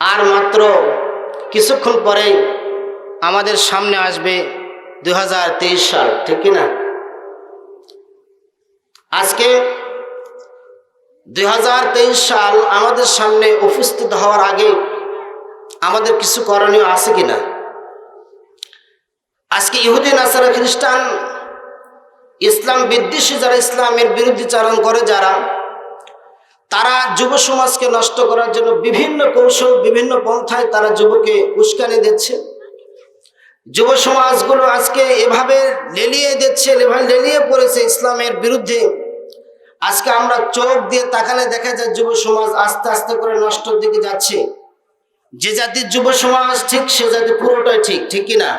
আর মাত্র কিছুক্ষণ পরেই আমাদের সামনে আসবে দুই হাজার তেইশ সাল, ঠিক কি না আজকে দুই হাজার তেইশ সাল আমাদের সামনে উপস্থিত হওয়ার আগে আমাদের কিছু করণীয় আছে কিনা? আজকে ইহুদি, নাসারা খ্রিস্টান, ইসলাম বিদ্বেষী যারা ইসলামের বিরুদ্ধচারণ করে যারা তারা যুব সমাজকে নষ্ট করার জন্য বিভিন্ন কৌশল, বিভিন্ন পন্থায় তারা যুবকে উস্কানি দিচ্ছে। যুব সমাজগুলো আজকে এভাবে লেলিয়ে দিচ্ছে লেলিয়ে পড়েছে ইসলামের বিরুদ্ধে। আজকে আমরা চোখ দিয়ে তাকালে দেখা যায় যুব সমাজ আস্তে আস্তে করে নষ্টর দিকে যাচ্ছে। যে জাতির যুব সমাজ ঠিক, সে জাতি পুরোটাই ঠিক ঠিক কিনা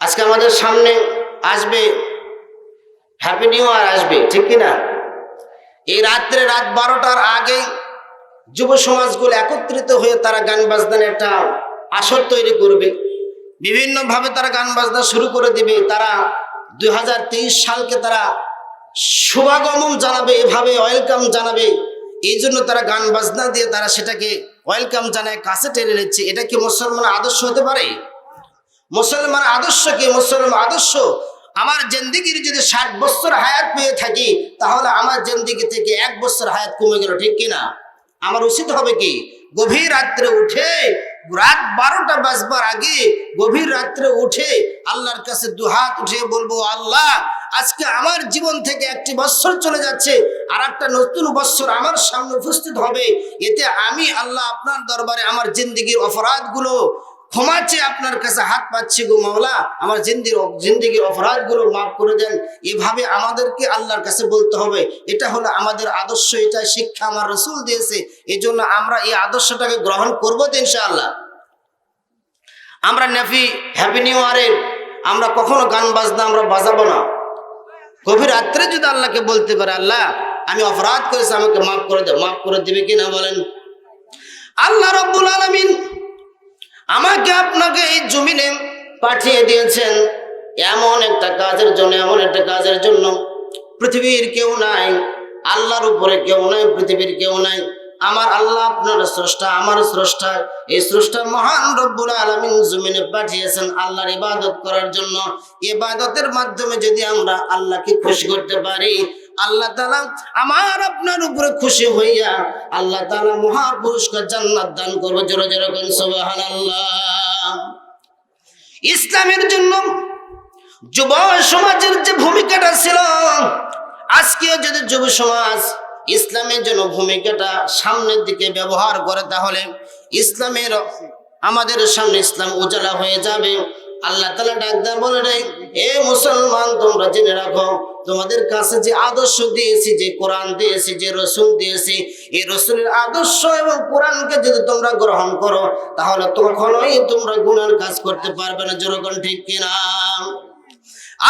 আজকে আমাদের সামনে আসবে, হ্যাপি নিউ ইয়ার আসবে, ঠিক কিনা এই রাত্রে রাত বারোটার আগে যুব সমাজগুলো একত্রিত হয়ে তারা গান বাজনার একটা আসর তৈরি করবে। বিভিন্নভাবে তারা গান বাজনা শুরু করে দিবে। তারা দুই হাজার তেইশ সালকে তারা শুভাগমন জানাবে, এভাবে ওয়েলকাম জানাবে। এই জন্য তারা গান বাজনা দিয়ে তারা সেটাকে ওয়েলকাম জানায়, কাছে টেনে নিচ্ছে। এটা কি মুসলমান আদর্শ হতে পারে? মুসলমান আদর্শ কি? মুসলমান আদর্শ আমার জেন্দিগির যদি ষাট বছর হায়াত পেয়ে থাকি, তাহলে আমার জেন্দিগি থেকে এক বছর হায়াত কমে গেল, ঠিক কিনা? আমার উচিত হবে কি? গভীর রাত্রে উঠে, রাত বারোটা বাজবার আগে গভীর রাত্রে উঠে আল্লাহর কাছে দুহাত উঠে বলব, আল্লাহ, আজকে আমার জীবন থেকে একটি বৎসর চলে যাচ্ছে আর একটা নতুন বৎসর আমার সামনে উপস্থিত হবে। এতে আমি আল্লাহ আপনার দরবারে আমার জিন্দিগির অপরাধগুলো ক্ষমা চেয়ে আপনার কাছে হাত পাচ্ছি গো মাওলা। আমার জিন্দির জিন্দিগির অপরাধগুলো মাফ করে দেন। এভাবে আমাদেরকে আল্লাহর কাছে বলতে হবে। এটা হলো আমাদের আদর্শ এটা শিক্ষা আমার রসুল দিয়েছে। এই জন্য আমরা এই আদর্শটাকে গ্রহণ করব তো ইনশাআল্লাহ। আমরা নেফি হ্যাপি নিউ ইয়ারে আমরা কখনো গান বাজনা আমরা বাজাবো না। গভীর রাত্রে যদি আল্লাহকে বলতে পারে, আল্লাহ, আমি অপরাধ করেছি, আমাকে মাফ করে দে মাফ করে দিবে কিনা বলেন? আল্লাহ রব্বুল আলমিন আমাকে আপনাকে এই জমিনে পাঠিয়ে দিয়েছেন এমন একটা কাজের জন্য, এমন একটা কাজের জন্য। পৃথিবীর কেউ নাই, আল্লাহর উপরে কেউ নাই, পৃথিবীর কেউ নাই। আমার আল্লাহ আপনার স্রষ্টা, আমার স্রষ্টা। এই স্রষ্টা মহান রব্বুল আলমিন জমিনে পাঠিয়েছেন আল্লাহর ইবাদত করার জন্য। ইবাদতের মাধ্যমে যদি আমরা আল্লাহকে খুশি করতে পারি আল্লাহ তালা আমার আপনার উপরে খুশি হইয়া আল্লাহ তালা মহা পুরস্কার জান্নাত দান করব জোরে জোরে ইসলামের জন্য যুব সমাজের যে ভূমিকাটা ছিল, আজকেও যদি যুব সমাজ ইসলামের জন্য ভূমিকাটা সামনের দিকে ব্যবহার করে, তাহলে ইসলামের আমাদের সামনে ইসলাম উজালা হয়ে যাবে। আল্লাহ তালা ডাকদার বলে নাই, এ মুসলমান, তোমরা জেনে রাখো, তোমাদের কাছে যে আদর্শ দিয়েছি, যে কোরআন দিয়েছি, যে রসুল দিয়েছি, এই রসুলের আদর্শ এবং কোরআনকে যদি তোমরা গ্রহণ করো, তাহলে তখনই তোমরা গুণের কাজ করতে পারবে না। যেরকম ঠিক কিনা?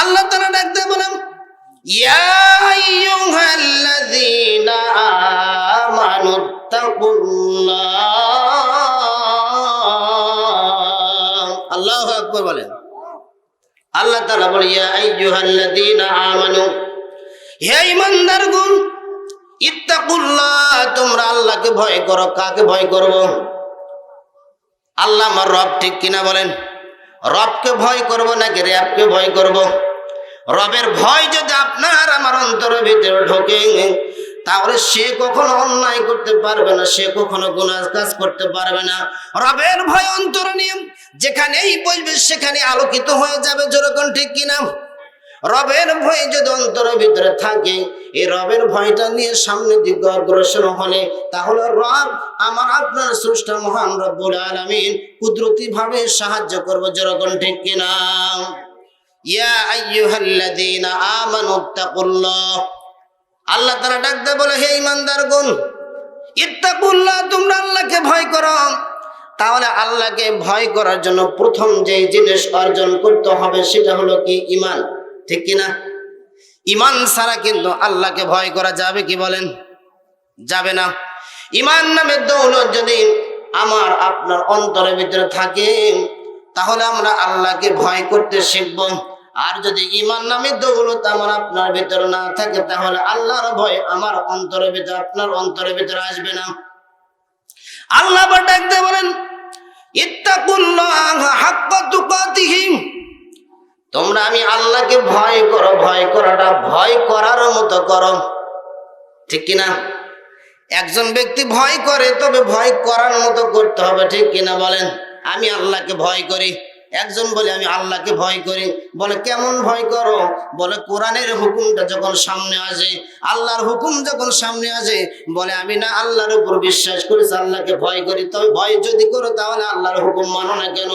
আল্লাহ তালা ডাকতে বলেন ইয়া আল্লাহ বলেন। আল্লাহ তাআলা বলে আমানু, হে ঈমানদারগণ, ইত্তাকুল্লাহ, তোমরা আল্লাহকে ভয় করো, কাকে ভয় করব? আল্লাহ আমার রব ঠিক কিনা বলেন, রবকে ভয় করব নাকি র্যাবকে ভয় করব? রবের ভয় যদি আপনার আমার অন্তরের ভিতরে ঢোকে তাহলে সে কখনো অন্যায় করতে পারবে না, সে কখনো গুনাহ কাজ করতে পারবে না। রবের ভয় অন্তরে নিয়ে যেখানেই বসবে সেখানে আলোকিত হয়ে যাবে, যেরকম ঠিক কিনা। রবের ভয় যদি অন্তরের ভিতরে থাকে, এই রবের ভয়টা নিয়ে সামনে দিকে অগ্রসর হলে, তাহলে রব আমার আপনার স্রষ্টা মহান রব্বুল আলামিন কুদরতি ভাবে সাহায্য করব, যেরকম ঠিক কিনা। ইয়া আইয়ুহাল্লাযীনা আমানুত্তাকুল্লাহ আল্লাহ তাআলা ডাকতে বলে, হে ঈমানদারগণ, ইত্তাকুল্লাহ, তোমরা আল্লাহকে ভয় করো। তাহলে আল্লাহকে ভয় করার জন্য প্রথম যে জিনিস অর্জন করতে হবে সেটা হলো কি ইমান ঠিক কি না ঈমান ছাড়া কিন্তু আল্লাহকে ভয় করা যাবে কি বলেন? যাবে না। ঈমান নামের দৌলত যদি আমার আপনার অন্তরের ভিতরে থাকে, তাহলে আমরা আল্লাহকে ভয় করতে শিখব। আর যদি ইমান নামে দৌলত আমার আপনার ভিতরে না থাকে, তাহলে আল্লাহর ভয় আমার অন্তরের ভিতরে, আপনার অন্তরের ভিতরে আসবে না। আল্লাহ আবার ডাক দিয়ে বলেন তোমরা আমি আল্লাহকে ভয় করো, ভয় করাটা, ভয় করার মতো করো। ঠিক কিনা? একজন ব্যক্তি ভয় করে, তবে ভয় করার মতো করতে হবে, ঠিক কিনা বলেন? আমি আল্লাহকে ভয় করি। একজন বলে, আমি আল্লাহকে ভয় করি। বলে, কেমন ভয় করো? বলে, কোরআনের হুকুমটা যখন সামনে আসে, আল্লাহর হুকুম যখন সামনে আসে, বলে, আমি না আল্লাহর উপর বিশ্বাস করেছি আল্লাহকে ভয় করি। তবে ভয় যদি করো, তাহলে আল্লাহর হুকুম মানো না কেন?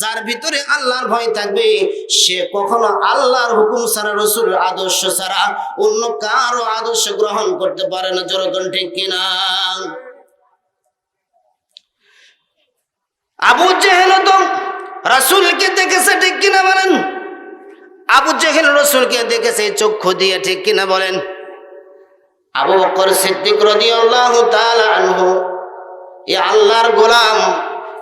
যার ভিতরে আল্লাহর ভয় থাকবে, সে কখনো আল্লাহর হুকুম ছাড়া রসুল আদর্শ ছাড়া অন্য কারও আদর্শ গ্রহণ করতে পারে না। জনগণ ঠিক কিনা? আবু জেহেল তো রাসুলকে দেখেছে ঠিক কিনা বলেন? আবু জেহেল রসুলকে দেখেছে চক্ষু দিয়ে ঠিক কিনা বলেন? আবু বকর সিদ্দিক আনহু এই আল্লাহর গোলাম,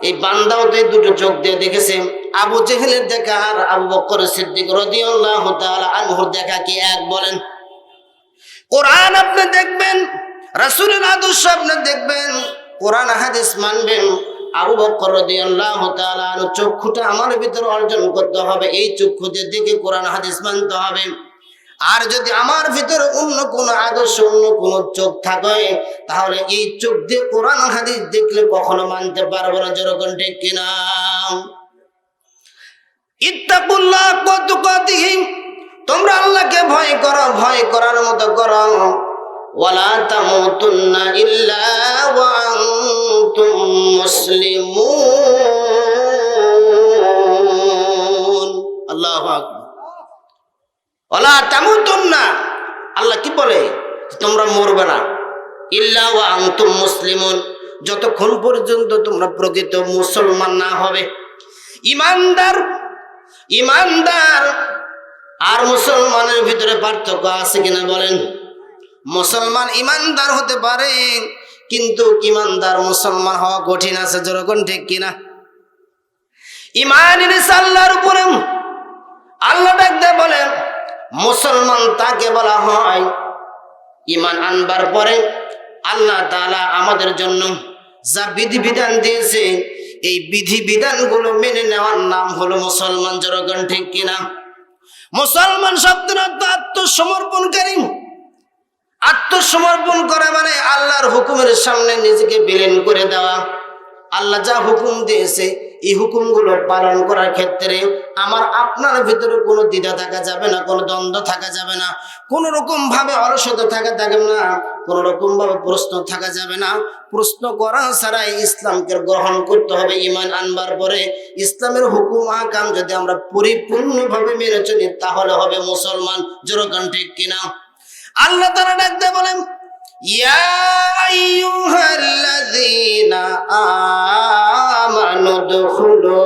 এই বান্দাও তো দুটো চোখ দিয়ে দেখেছে। আবু জেহেলের দেখা আর আবু বকর সিদ্দিক রাদিয়াল্লাহু তাআলা আনহুর দেখা কি এক বলেন? কোরআন আপনি দেখবেন, রাসূলের আদর্শ আপনি দেখবেন, কোরআন হাদিস মানবেন। আবু বকর রাদিয়াল্লাহু তাআলা চক্ষুটা আমার ভিতরে অর্জন করতে হবে, এই চক্ষু দিয়ে দেখে কোরআন হাদিস মানতে হবে। আর যদি আমার ভিতরে অন্য কোনো আদর্শ, অন্য কোনো চোখ থাকে, তাহলে এই চোখ দিয়ে কোরআন হাদিস দেখলে কখনো মানতে পারব না, যেরকম ঠিক কিনা। ইত্তাকুল্লাহ কত কতিহিম তোমরা আল্লাহকে ভয় করো, ভয় করার মতো করো। ওয়ালা তামুতুন্না ইল্লা ওয়া মুসলিমুন। আল্লাহু আকবার। ওলা তেমন না। আল্লাহ কি বলে? তোমরা মরবে না। ইল্লা ওয়া আনতুম মুসলিমুন। যতক্ষণ পর্যন্ত তোমরা প্রকৃত মুসলমান না হবে। ইমানদার ইমানদার আর মুসলমানের ভিতরে পার্থক্য আছে কিনা বলেন? মুসলমান ইমানদার হতে পারে কিন্তু ইমানদার মুসলমান হওয়া কঠিন আছে যেরকম ঠিক কিনা? ইমান আল্লাহর উপরে আল্লাহ ডাকতে বলেন মুসলমান তাকে বলা হয় ইমান আনবার পরে আল্লাহ তাআলা আমাদের জন্য যা বিধি বিধান দিয়েছে, এই বিধি বিধানগুলো মেনে নেওয়ার নাম হলো মুসলমান জনগণ ঠিক কিনা? মুসলমান শব্দের আত্মসমর্পণকারী। আত্মসমর্পণ করা মানে আল্লাহর হুকুমের সামনে নিজেকে বিলীন করে দেওয়া। আল্লাহ যা হুকুম দিয়েছে, এই হুকুমগুলো পালন করার ক্ষেত্রে আমার আপনার ভিতরে কোনো দ্বিধা থাকা যাবে না, কোনো দ্বন্দ্ব থাকা যাবে না, কোনো রকম ভাবে অলসতা থাকা যাবে না, কোনো রকম ভাবে প্রশ্ন থাকা যাবে না। প্রশ্ন করা ছাড়াই ইসলামকে গ্রহণ করতে হবে ইমান আনবার পরে ইসলামের হুকুম আকাম যদি আমরা পরিপূর্ণভাবে মেনে চলি, তাহলে হবে মুসলমান। যেরকম ঠিক কিনা? আল্লাহ তারা ডাকতে বলেন ইয়া আইয়ুহাল্লাযীনা আমানু দুখুলু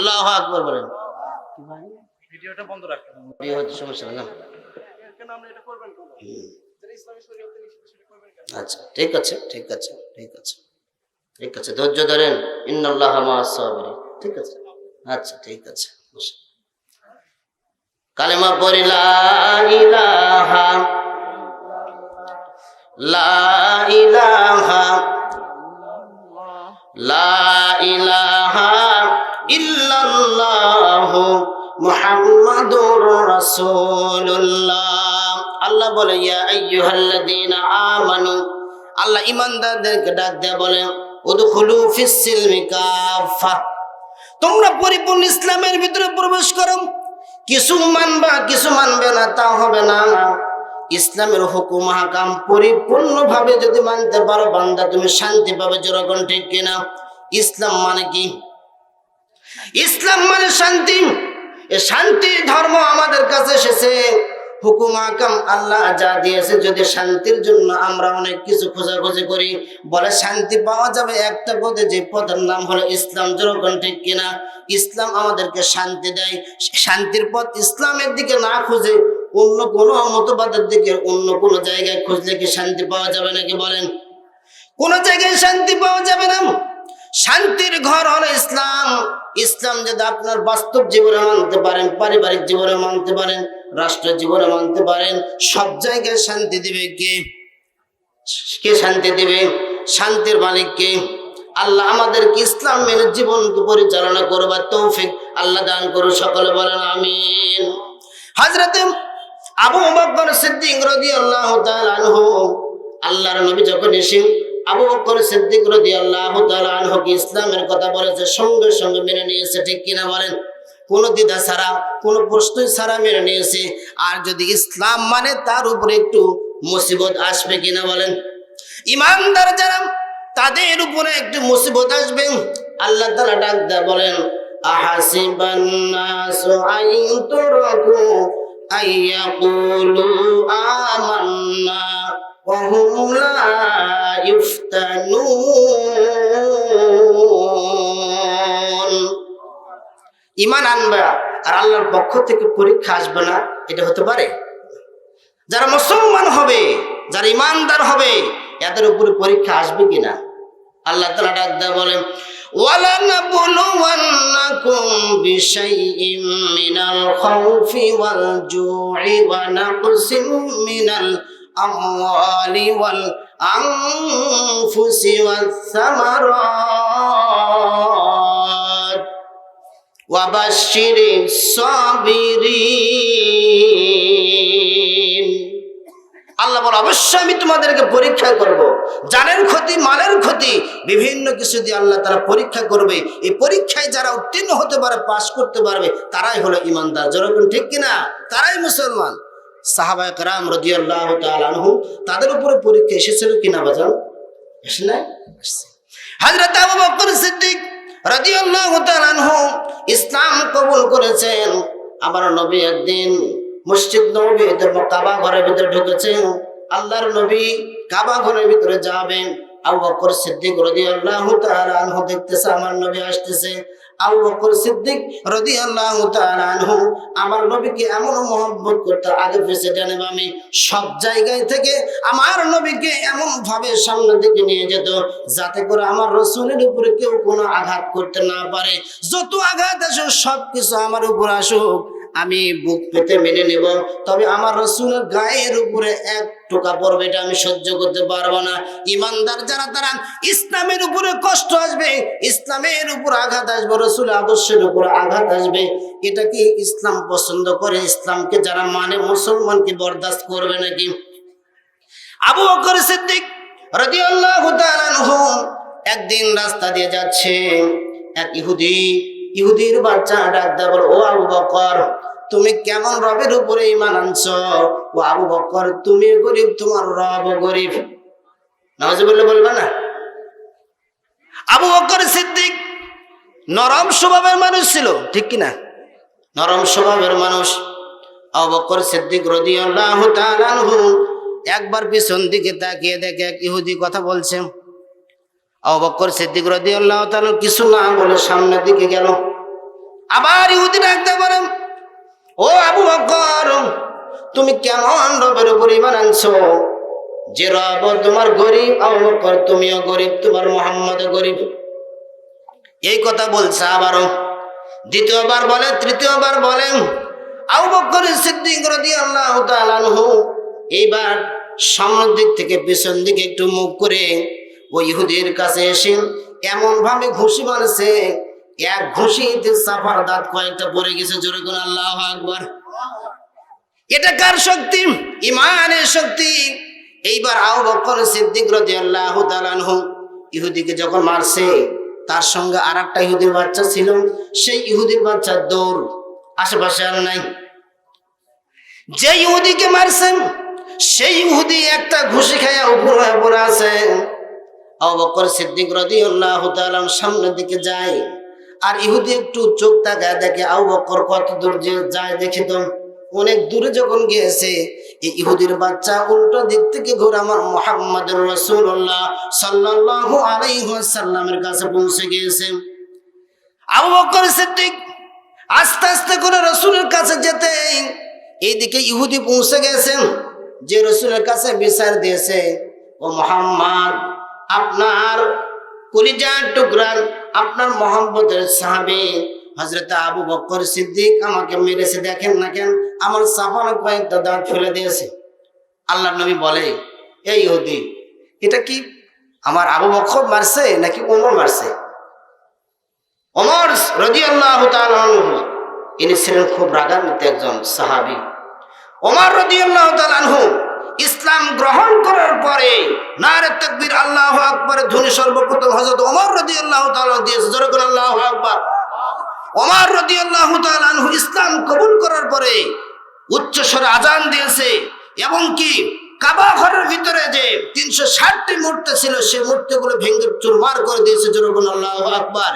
আল্লাহু আকবার বলেন। ভিডিওটা বন্ধ রাখতে হবে বিয়ে সমস্যা না কেন আপনি এটা করবেন কেন যারা ইসলামী শরীয়তে নিষিদ্ধ সেটা করবেন কেন? আচ্ছা ঠিক আছে ঠিক আছে ঠিক আছে ঠিক আছে। ধৈর্য ধরেন ইন্নাল্লাহ মা'আস ঠিক আছে? আচ্ছা ঠিক আছে কালেমা পড়ি লা ইলাহা লা ইলাহা লা মুহাম্মাদুর রাসূলুল্লাহ। আল্লাহ বলে, ইয়া আইয়ুহাল্লাযীনা আমানু। আল্লাহ ইমানদারদেরকে ডাক দেয়া বলে, উদখুলু ফিস সিলমি কাফা তোমরা পরিপূর্ণ ইসলামের ভিতরে প্রবেশ করো। কিছু মানবা, কিছু মানবে না তা হবে না। ইসলামের হুকুম, হাকাম পরিপূর্ণভাবে যদি মানতে পারো, বান্দা তুমি শান্তি পাবে যেরকম ঠিক কিনা। ইসলাম মানে কি? ইসলাম মানে শান্তি। এ শান্তি ধর্ম আমাদের কাছে এসেছে। হুকুম আকাম আল্লাহ যা দিয়েছে, যদি শান্তির জন্য আমরা অনেক কিছু খোঁজাখুঁজি করি, বলে শান্তি পাওয়া যাবে একটা পদে, যে পদের নাম হলো ইসলাম। যেরকম ঠিক কিনা? ইসলাম আমাদেরকে শান্তি দেয়। শান্তির পথ ইসলামের দিকে না খুঁজে অন্য কোনো মতবাদের দিকে, অন্য কোনো জায়গায় খুঁজলে কি শান্তি পাওয়া যাবে নাকি বলেন? কোন জায়গায় শান্তি পাওয়া যাবে না। শান্তির ঘর হলো ইসলাম। ইসলাম যদি আপনার বাস্তব জীবনে মানতে পারেন, পারিবারিক জীবনে মানতে পারেন রাষ্ট্র জীবনে মানতে পারেন, সব জায়গায় শান্তি দিবে কে? কে শান্তি দিবে? শান্তির মালিক কে? আল্লাহ আমাদেরকে ইসলাম মেনে জীবনকে পরিচালনা করবার তৌফিক আল্লাহ দান করুন, সকলে বলেন আমিন। হাজরাতে আবু বকর সিদ্দিক রাদিয়াল্লাহু তাআলা আনহু, আল্লাহর নবী যখন এসে আবু বকর সিদ্দিক রাদিয়াল্লাহু তাআলা আনহু কি ইসলামের কথা বলেছে, সঙ্গে সঙ্গে মেনে নিয়েছে, ঠিক কিনা বলেন? কোন দ্বিধা ছাড়া, কোন প্রশ্নই ছাড়া মেনে নিয়েছে। আর যদি ইসলাম মানে তার উপরে একটু মুসিবত আসবে কিনা বলেন? ইমানদার যারা, তাদের উপরে একটু মুসিবত আসবে। আল্লাহ তাআলা ডাক দেয়া বলেন, আহাসিবান নাসু আইতুরাকু আইয়াকুলু আমান্না وهم لا يفتنون ইমান আনবা আর আল্লাহর পক্ষ থেকে পরীক্ষা আসবে না এটা হতে পারে যারা মুসলমান হবে যারা ইমানদার হবে এদের উপরে পরীক্ষা আসবে কিনা আল্লাহ তালা ডাক দেয় বলেন ولنبلونكم بشيء من الخوف والجوع ونقص من الأموال والأنفس والثمرات. وبشر الصابرين বলে অবশ্যই আমি তোমাদেরকে পরীক্ষা করব। জানের ক্ষতি, মালের ক্ষতি, বিভিন্ন কিছু দিয়ে আল্লাহ তারা পরীক্ষা করবে। এই পরীক্ষায় যারা উত্তীর্ণ হতে পারে, পাশ করতে পারবে, তারাই হলো ইমানদার। যেরকম ঠিক কিনা? তারাই মুসলমান। সাহাবায় কারাম রদিয়াল্লাহ আনহু তাদের উপরে পরীক্ষা এসেছিল কিনা বাজান? এসে নাই? হাজরত আবু বকর সিদ্দিক রাদিয়াল্লাহু ইসলাম কবুল করেছেন। আবার নবী একদিন মসজিদ নবী কাবা ঘরের ভিতরে ঢুকেছেন। আল্লাহর নবী কাবা ঘরের ভিতরে যাবেন। আবু বকর সিদ্দিক রাদিয়াল্লাহু তাআলা আনহু দেখতেছে, আমার নবী আসতেছে। আবু বকর সিদ্দিক রাদিয়াল্লাহু তাআলা আনহু, আমার নবীকে এমন মহব্বত করতে আগে পিছে ডানে আমি সব জায়গায় থেকে আমার নবীকে এমন ভাবে সামনের দিকে নিয়ে যেত, যাতে করে আমার রসুলের উপরে কেউ কোনো আঘাত করতে না পারে। যত আঘাত আসুক সব কিছু আমার উপর আসুক। আমি বুক পেতে মেনে নেব। তবে আমার রসুলের গায়ের উপরে এক টোকা পড়বে এটা আমি সহ্য করতে পারব না। ইমানদার যারা তারা ইসলামের উপরে কষ্ট আসবে, ইসলামের উপর আঘাত আসবে, রসুল আদর্শের উপর আঘাত আসবে। এটা কি ইসলাম পছন্দ করে? ইসলামকে যারা মানে মুসলমানকে বরদাস্ত করবে নাকি? আবু বকর সিদ্দিক রাদিয়াল্লাহু তাআলা একদিন রাস্তা দিয়ে যাচ্ছে, এক ইহুদি ইহুদির বাচ্চা ডাক বলে, ও আবু বকর, তুমি কেমন রবের উপরে ইমান আনছ? ও আবু বকর, তুমি গরিব, তোমার রব গরিব। নামাজ বললে বলবে না। আবু বকর সিদ্দিক নরম স্বভাবের মানুষ ছিল, ঠিক কিনা? নরম স্বভাবের মানুষ। আবু বকর সিদ্দিক রাদিয়াল্লাহু তাআলা একবার পিছন দিকে তাকিয়ে দেখে এক ইহুদি কথা বলছে। আবু বকর সিদ্দিক রাদিয়াল্লাহু তাআলা কিছু না বলে সামনের দিকে গেল। আবার ইহুদি ডাকতে পারে ও আবু বকর, তুমি কেমন রবের উপর ইমান আনছো? যে রব তোমার গরিব, আবু বকর তুমিও গরিব, তোমার মোহাম্মদ গরিব। এই কথা বলছে আবারও দ্বিতীয়বার বলে, তৃতীয়বার বলেন আবু বকর সিদ্দিক রাদিয়াল্লাহু তাআলা আনহু। এইবার সামনের দিক থেকে পিছন দিকে একটু মুখ করে ওই ইহুদির কাছে এসে এমন ভাবে ঘুষি মারছে, এক ঘুষিতে সাফার দাঁত কয়েকটা পড়ে গেছে, জোরে কোন আল্লাহ আকবার। এটা কার শক্তি? ইমানের শক্তি। এইবার আউ বকর সিদ্দিক রাদিয়াল্লাহু তাআলা আনহু ইহুদিকে যখন মারছে, তার সঙ্গে আর একটা ইহুদির বাচ্চা ছিল, সেই ইহুদির বাচ্চার দৌড় আশেপাশে আর নাই। যে ইহুদিকে মারছেন সেই ইহুদি একটা ঘুষি খাইয়া উপর হয়ে পড়ে আছে। আবু বকর সিদ্দিক রাদিয়াল্লাহু তাআলা সামনের দিকে যায়। আর ইহুদি একটু চোখ তাকায় দেখে আবু বকর কত দূর যায় দেখি তো অনেক দূরে যখন গিয়েছে, এই ইহুদির বাচ্চা উল্টো দিক থেকে ঘুরে আমার মোহাম্মদ রসুল্লাহ সাল্লাহ আলাইসাল্লামের কাছে পৌঁছে গিয়েছে। আবু বকর সিদ্দিক আস্তে আস্তে করে রসুলের কাছে যেতে, এইদিকে ইহুদি পৌঁছে গেছেন, যে রসুলের কাছে বিচার দিয়েছে, ও মোহাম্মদ আপনার কলিজার টুকরান আপনার মোহাম্মদের সাহাবি হজরত আবু বকর সিদ্দিক আমাকে মেরেছে, দেখেন না কেন? আমার সাফানো কয়েকটা দাঁত ফেলে দিয়েছে। আল্লাহ নবী বলে এই ইহুদি, এটা কি আমার আবু বকর মারছে নাকি ওমর মারছে? ওমর রদি আল্লাহ ইনি ছিলেন খুব রাগান্বিত একজন সাহাবি। ওমর রদি আল্লাহ আনহু ইসলাম গ্রহণ করার পরে নারে তকবীর আল্লাহ আকবরের ধ্বনি সর্বপ্রথম হজরত ওমর রদি আল্লাহ দিয়েছে? আল্লাহ আকবর। ওমর রদি আল্লাহ আনহু ইসলাম কবুল করার পরে উচ্চ স্বরে আজান দিয়েছে এবং কি কাবা ঘরের ভিতরে যে তিনশো ষাটটি মূর্তি ছিল সে মূর্তিগুলো ভেঙে চুরমার করে দিয়েছে। জোরকুন আল্লাহ আকবর।